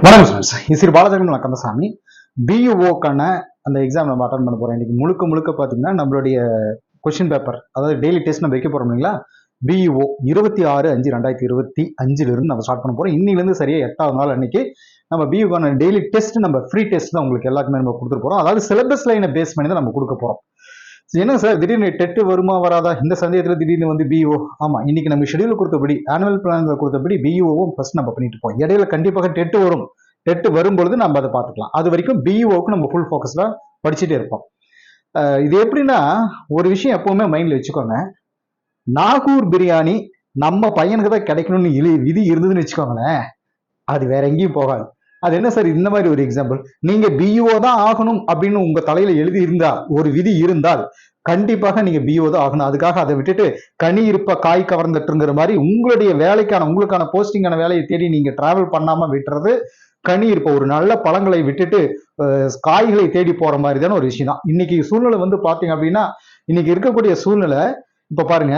வணக்கம் ஸ்டூடெண்ட்ஸ் இசிறு பாலதர்மன் கந்தசாமி பியூஓக்கான அந்த எக்ஸாம் நம்ம அட்டன் பண்ண போகிறோம் இன்னைக்கு முழுக்க முழுக்க பார்த்தீங்கன்னா நம்மளுடைய கொஷின் பேப்பர் அதாவது டெய்லி டெஸ்ட் நம்ம வைக்க போகிறோம் இல்லைங்களா? பியூஓ இருபத்தி ஆறு அஞ்சு ரெண்டாயிரத்தி இருபத்தி அஞ்சுலேருந்து நம்ம ஸ்டார்ட் பண்ண போகிறோம் இன்னிலேருந்து சரியாக எட்டாவது நாள் அன்னைக்கு நம்ம பியூக்கான டெய்லி டெஸ்ட் நம்ம ஃப்ரீ டெஸ்ட் தான் உங்களுக்கு எல்லாருக்குமே நம்ம கொடுத்துட்டு போகிறோம் அதாவது சிலபஸ் லைனை பேஸ் பண்ணி தான் நம்ம கொடுக்க போகிறோம் என்ன சார்? திடீர்னு டெட்டு வருமா வராதா? இந்த சந்தேகத்தில் திடீர்னு வந்து பிஓ ஆமாம் இன்னைக்கு நம்ம ஷெடியூல் கொடுத்தபடி ஆனுவல் பிளான்ல கொடுத்தபடி பிஓவும் ஃபர்ஸ்ட் நம்ம பண்ணிட்டு இருப்போம். இடையில கண்டிப்பாக டெட்டு வரும். டெட்டு வரும்பொழுது நம்ம அதை பார்த்துக்கலாம். அது வரைக்கும் பிஇஓக்கு நம்ம ஃபுல் ஃபோக்கஸில் படிச்சுட்டே இருப்போம். இது எப்படின்னா ஒரு விஷயம் எப்பவுமே மைண்டில் வச்சுக்கோங்க. நாகூர் பிரியாணி நம்ம பையனுக்கு தான் கிடைக்கணும்னு இழி விதி இருந்ததுன்னு வச்சுக்கோங்களேன். அது வேற எங்கேயும் போகாது. அது என்ன சார் இந்த மாதிரி ஒரு எக்ஸாம்பிள் நீங்க பிஇஓ தான் ஆகணும் அப்படின்னு உங்க தலையில எழுதி இருந்தா ஒரு விதி இருந்தால் கண்டிப்பாக நீங்க பிஓ தான் ஆகணும். அதுக்காக அதை விட்டுட்டு கனி இருப்ப காய் கவர்ந்துட்டுங்கிற மாதிரி உங்களுடைய வேலைக்கான உங்களுக்கான போஸ்டிங்கான வேலையை தேடி நீங்க டிராவல் பண்ணாம விட்டுறது கனி இருப்ப ஒரு நல்ல பழங்களை விட்டுட்டு காய்களை தேடி போற மாதிரி தானே ஒரு விஷயம் தான். இன்னைக்கு சூழ்நிலை வந்து பாத்தீங்க அப்படின்னா இன்னைக்கு இருக்கக்கூடிய சூழ்நிலை இப்ப பாருங்க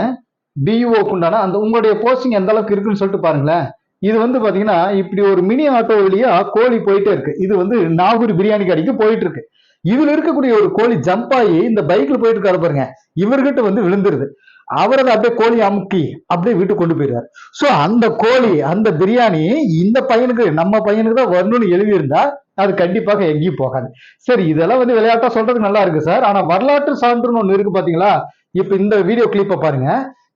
பிஇஓக்குண்டான அந்த உங்களுடைய போஸ்டிங் எந்த அளவுக்கு இருக்குன்னு சொல்லிட்டு பாருங்களேன். இது வந்து பாத்தீங்கன்னா இப்படி ஒரு மினி ஆட்டோ வழியா கோழி போயிட்டே இருக்கு. இது வந்து நாகூர் பிரியாணி கடைக்கு போயிட்டு இருக்கு. இதுல இருக்கக்கூடிய ஒரு கோழி ஜம்ப் ஆகி இந்த பைக்ல போயிட்டு இருக்காரு பாருங்க. இவர்கிட்ட வந்து விழுந்துருது. அவர் அதை அப்படியே கோழி அமுக்கி அப்படியே வீட்டுக்கு கொண்டு போயிடுறாரு. சோ அந்த கோழி அந்த பிரியாணி இந்த பையனுக்கு நம்ம பையனுக்கு தான் வரணும்னு எழுதியிருந்தா அது கண்டிப்பாக எங்கேயும் போகாது. சரி இதெல்லாம் வந்து விளையாட்டா சொல்றதுக்கு நல்லா இருக்கு சார். ஆனா வரலாற்று சான்றுன்னு ஒண்ணு இருக்கு பாத்தீங்களா? இப்ப இந்த வீடியோ கிளிப்பை பாருங்க.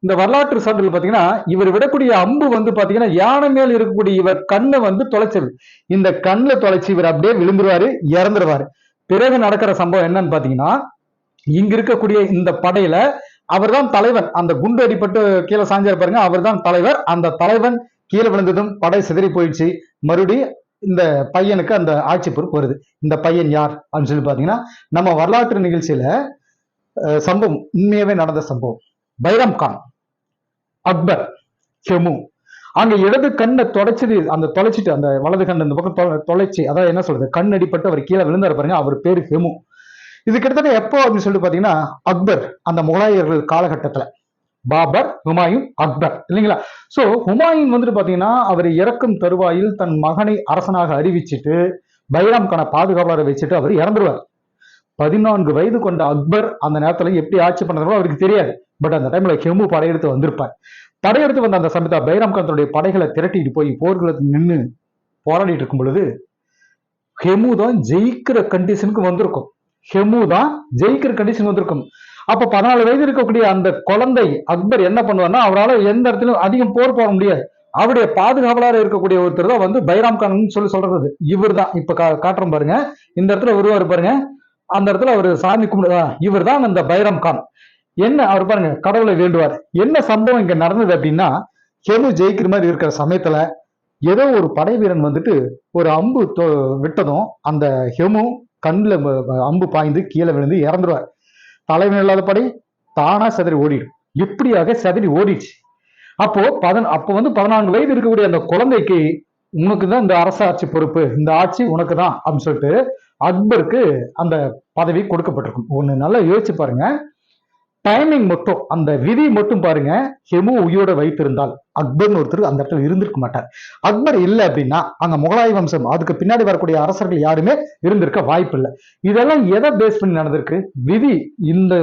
இந்த வரலாற்று சான்றில் பாத்தீங்கன்னா இவர் விடக்கூடிய அம்பு வந்து பாத்தீங்கன்னா யானை மேல் இருக்கக்கூடிய இவர் கண்ணை வந்து தொலைச்சிருது இந்த கண்ணுல தொலைச்சு இவர் அப்படியே விழுந்துருவாரு இறந்துருவாரு. பிறகு நடக்கிற சம்பவம் என்னன்னு பாத்தீங்கன்னா இங்க இருக்கக்கூடிய இந்த படையில அவர்தான் தலைவன் அந்த குண்டு அடிப்பட்டு கீழே சாஞ்சாரு பாருங்க அவர்தான் தலைவர். அந்த தலைவன் கீழே விழுந்ததும் படை சிதறி போயிடுச்சு. மறுபடி இந்த பையனுக்கு அந்த ஆட்சி பொறுப்பு வருது. இந்த பையன் யார் அப்படின்னு சொல்லி பாத்தீங்கன்னா நம்ம வரலாற்று நிகழ்ச்சியில சம்பவம் உண்மையாவே நடந்த சம்பவம். பைரம் கான் அக்பர் ஹெமு அங்க இடது கண்ணை தொலைச்சது அந்த தொலைச்சிட்டு அந்த வலது கண் இந்த பக்கம் தொலை- அதாவது என்ன சொல்றது கண் அடிப்பட்டு அவர் கீழே விழுந்தாரு பாருங்க அவர் பேரு ஹெமு இது கிட்டத்தட்ட எப்போ அப்படின்னு சொல்லிட்டு பாத்தீங்கன்னா அக்பர் அந்த முகலாயர்கள் காலகட்டத்துல. பாபர் ஹுமாயூன் அக்பர் இல்லைங்களா? சோ ஹுமாயூன் வந்துட்டு பாத்தீங்கன்னா அவர் இறக்கும் தருவாயில் தன் மகனை அரசனாக அறிவிச்சிட்டு பைராம் கான பாதுகாவலரை வச்சுட்டு அவர் இறந்துருவார். பதினான்கு வயது கொண்ட அக்பர் அந்த நேரத்துல எப்படி ஆட்சி பண்றதோ அவருக்கு தெரியாது. பட் அந்த டைம்ல ஹெமு படையெடுத்து வந்திருப்பார். படையெடுத்து வந்த அந்த சமயத்துல பைராம் கான் படைகளை திரட்டிட்டு போய் போர்க்களத்தில் நின்று போராடிட்டு இருக்கும் பொழுது ஹெமு தான் ஜெயிக்கிற கண்டிஷனுக்கு வந்திருக்கும். ஹெமு தான் ஜெயிக்கிற கண்டிஷன் வந்திருக்கும். அப்ப பதினாலு வயது இருக்கக்கூடிய அந்த குழந்தை அக்பர் என்ன பண்ணுவார்னா அவரால் எந்த இடத்துலயும் அதிகம் போர் போட முடியாது. அவருடைய பாதுகாவலராக இருக்கக்கூடிய ஒருத்தர் தான் வந்து பைராம் கான் சொல்லி சொல்றது. இவர் தான் இப்ப கா- காட்டுறோம் பாருங்க. இந்த இடத்துல வருவார் பாருங்க. அந்த இடத்துல அவர் சாமி கும்பிடு இவர் தான் அந்த பைரம் கான். என்ன அவர் பாருங்க கடவுளை வேண்டுவார். என்ன சம்பவம் இங்க நடந்தது அப்படின்னா ஹெமு ஜெயிக்கிற மாதிரி இருக்கிற சமயத்துல ஏதோ ஒரு படை வீரன் வந்துட்டு ஒரு அம்பு தொ- விட்டதும் அந்த ஹெமு கண்ணில் அம்பு பாய்ந்து கீழே விழுந்து இறந்துருவார். தலைவன் இல்லாத படை தானா சிதறி ஓடிடும். இப்படியாக சிதறி ஓடிடுச்சு. அப்போ பதன் அப்போ வந்து பதினான்கு வயது இருக்கக்கூடிய அந்த குழந்தைக்கு உனக்கு தான் இந்த அரசாட்சி பொறுப்பு இந்த ஆட்சி உனக்கு தான் அப்படின்னு சொல்லிட்டு அக்பருக்கு அந்த பதவி கொடுக்கப்பட்டிருக்கும். ஒன்று நல்லா யோசிச்சு பாருங்க. டைமிங் மட்டும் அந்த விதி மட்டும் பாருங்க. ஹெமு உயிரோட வைத்திருந்தால் அக்பர்னு ஒருத்தர் அந்த இடத்துல இருந்திருக்க மாட்டார். அக்பர் இல்லை அப்படின்னா அங்க முகலாய வம்சம் அதுக்கு பின்னாடி வரக்கூடிய அரசர்கள் யாருமே இருந்திருக்க வாய்ப்பு இல்லை இதெல்லாம் எதை பேஸ் பண்ணி நடந்திருக்கு? விதி இந்த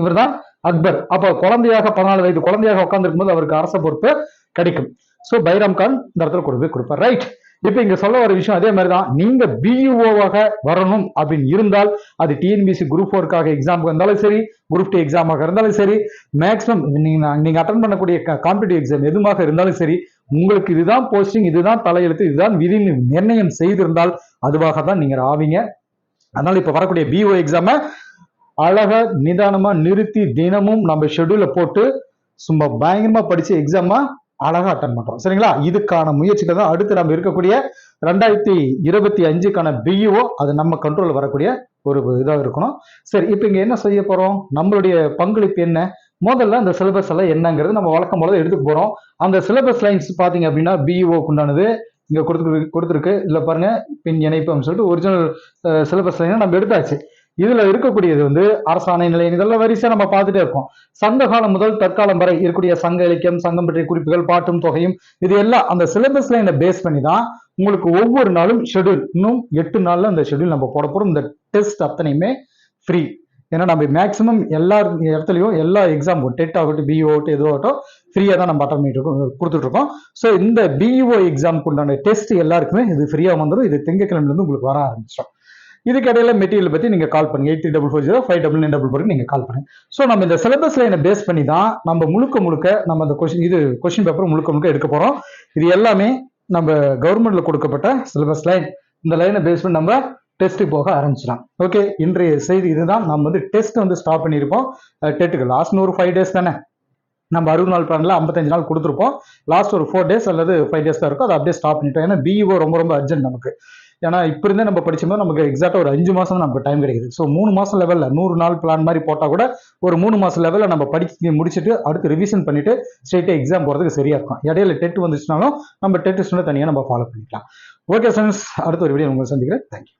இவர் தான் அக்பர். அப்ப குழந்தையாக பதினாலு வயது குழந்தையாக உட்கார்ந்துருக்கும் போது அவருக்கு அரச பொறுப்பு கிடைக்கும். சோ பைராம் கான் இந்த இடத்துல கொண்டு போய் கொடுப்பார். ரைட் இப்ப இங்க சொல்ல வர விஷயம் அதே மாதிரி தான் நீங்க பிஇஓவாக வரணும் அப்படின்னு இருந்தால் அது டிஎன்பிசி குரூப் ஃபோருக்காக எக்ஸாமுக்கு இருந்தாலும் சரி குரூப் டூ எக்ஸாமாக இருந்தாலும் சரி மேக்ஸிமம் நீங்க நீங்க அட்டன் பண்ணக்கூடிய காம்படிட்டிவ் எக்ஸாம் எதுவாக இருந்தாலும் சரி உங்களுக்கு இதுதான் போஸ்டிங் இதுதான் தலையெழுத்து இதுதான் விதி நிர்ணயம் செய்திருந்தால் அதுவாக தான் நீங்க ஆவீங்க. அதனால இப்ப வரக்கூடிய பிஓ எக்ஸாம அழகா நிதானமா நிறுத்தி தினமும் நம்ம ஷெட்யூல போட்டு சும்மா பயங்கரமா படிச்சு எக்ஸாமா அழகா அட்டன் பண்றோம். சரிங்களா? இதுக்கான முயற்சிகள் தான் அடுத்து நம்ம இருக்கக்கூடிய ரெண்டாயிரத்தி இருபத்தி அஞ்சுக்கான பிஇஓ அது நம்ம கண்ட்ரோல் வரக்கூடிய ஒரு இதாக இருக்கணும். சரி இப்போ இங்க என்ன செய்ய போறோம்? நம்மளுடைய பங்களிப்பு என்ன? முதல்ல அந்த சிலபஸ் எல்லாம் என்னங்கிறது நம்ம வழக்கம் போல எடுத்துக்க போறோம். அந்த சிலபஸ் லைன்ஸ் பாத்தீங்க அப்படின்னா பிஇஓ உண்டானது இங்க கொடுத்துருக்கு கொடுத்துருக்கு. இல்லை பாருங்க பின் இணைப்பு அப்படின்னு சொல்லிட்டு ஒரிஜினல் சிலபஸ் லைனை நம்ம எடுத்தாச்சு. இதுல இருக்கக்கூடியது வந்து அரசாணை நிலையம். இதெல்லாம் வரிசையா நம்ம பார்த்துட்டே இருக்கோம். சங்க காலம் முதல் தற்காலம் வரை இருக்கக்கூடிய சங்க இலக்கியம் சங்கம் பற்றிய குறிப்புகள் பாட்டும் தொகையும் இது எல்லாம் அந்த சிலபஸ் லைனை பேஸ் பண்ணி தான் உங்களுக்கு ஒவ்வொரு நாளும் ஷெட்யூல் இன்னும் எட்டு நாள்ல அந்த ஷெட்யூல் நம்ம போட போறோம். இந்த டெஸ்ட் அத்தனையுமே ஃப்ரீ ஏன்னா நம்ம மேக்ஸிமம் எல்லா இடத்துலையும் எல்லா எக்ஸாம் டெட் ஆகட்டும் பிஇஓ ஆகட்டும் எதுவும் ஆகட்டும் ஃப்ரீயாக தான் நம்ம அட்டன் பண்ணிட்டு இருக்கோம் கொடுத்துட்டு இருக்கோம். ஸோ இந்த பிஇஓ எக்ஸாமுக்கு உண்டான டெஸ்ட் எல்லாருக்குமே இது ஃப்ரீயாக வந்துடும் இது திங்கக்கிழமையிலேருந்து உங்களுக்கு வர ஆரம்பிச்சிடும். இதுக்கு இடையில மெட்டீரியல் பற்றி நீங்கள் கால் பண்ணுங்கள் eight three double four zero five double nine double ஃபோருக்கு நீங்கள் கால் பண்ணுங்க. ஸோ நம்ம இந்த சிலபஸ் லைனை பேஸ் பண்ணி தான் நம்ம முழுக்க முழுக்க நம்ம அந்த கொஸ்டின் இது கொஷின் பேப்பர் முழுக்க முழுக்க எடுக்க போகிறோம் இது எல்லாமே நம்ம கவர்மெண்ட்ல கொடுக்கப்பட்ட சிலபஸ் லைன் இந்த லைனை பேஸ் பண்ணி நம்ம டெஸ்ட்டு போக ஆரம்பிச்சிடலாம். ஓகே இன்றைய செய்தி இதுதான். நம்ம வந்து டெஸ்ட் வந்து ஸ்டாப் பண்ணியிருப்போம். டெட்டுக்கு லாஸ்ட் ஒரு ஃபைவ் டேஸ் தானே? நம்ம அறுபது நாள் பிளான்ல ஐம்பத்தஞ்சு நாள் கொடுத்துருப்போம். லாஸ்ட் ஒரு ஃபோர் டேஸ் அல்லது ஃபைவ் டேஸ் தான் இருக்கும் அதை அப்படியே ஸ்டாப் பண்ணிட்டோம். ஏன்னா பிஇஓ ரொம்ப ரொம்ப அர்ஜென்ட் நமக்கு. ஏன்னா இப்போ இருந்தே நம்ம படிச்சோம்னா நமக்கு எக்ஸாக்டாக ஒரு அஞ்சு மாதம் நமக்கு டைம் கிடைக்குது. ஸோ மூணு மாதம் லெவலில் நூறு நாள் பிளான் மாதிரி போட்டால் கூட ஒரு மூணு மாதம் லெவலில் நம்ம படிச்சு முடிச்சுட்டு அடுத்து ரிவிஷன் பண்ணிட்டு ஸ்ட்ரெயிட்டாக எக்ஸாம் போகிறதுக்கு சரியாக இருக்கும். இடையில டெட் வந்துச்சுனாலும் நம்ம டெட் தனியாக நம்ம ஃபாலோ பண்ணிக்கலாம். ஓகே ஃப்ரெண்ட்ஸ் அடுத்த ஒரு வீடியோ உங்களை சந்திக்கிறேன். தேங்க்யூ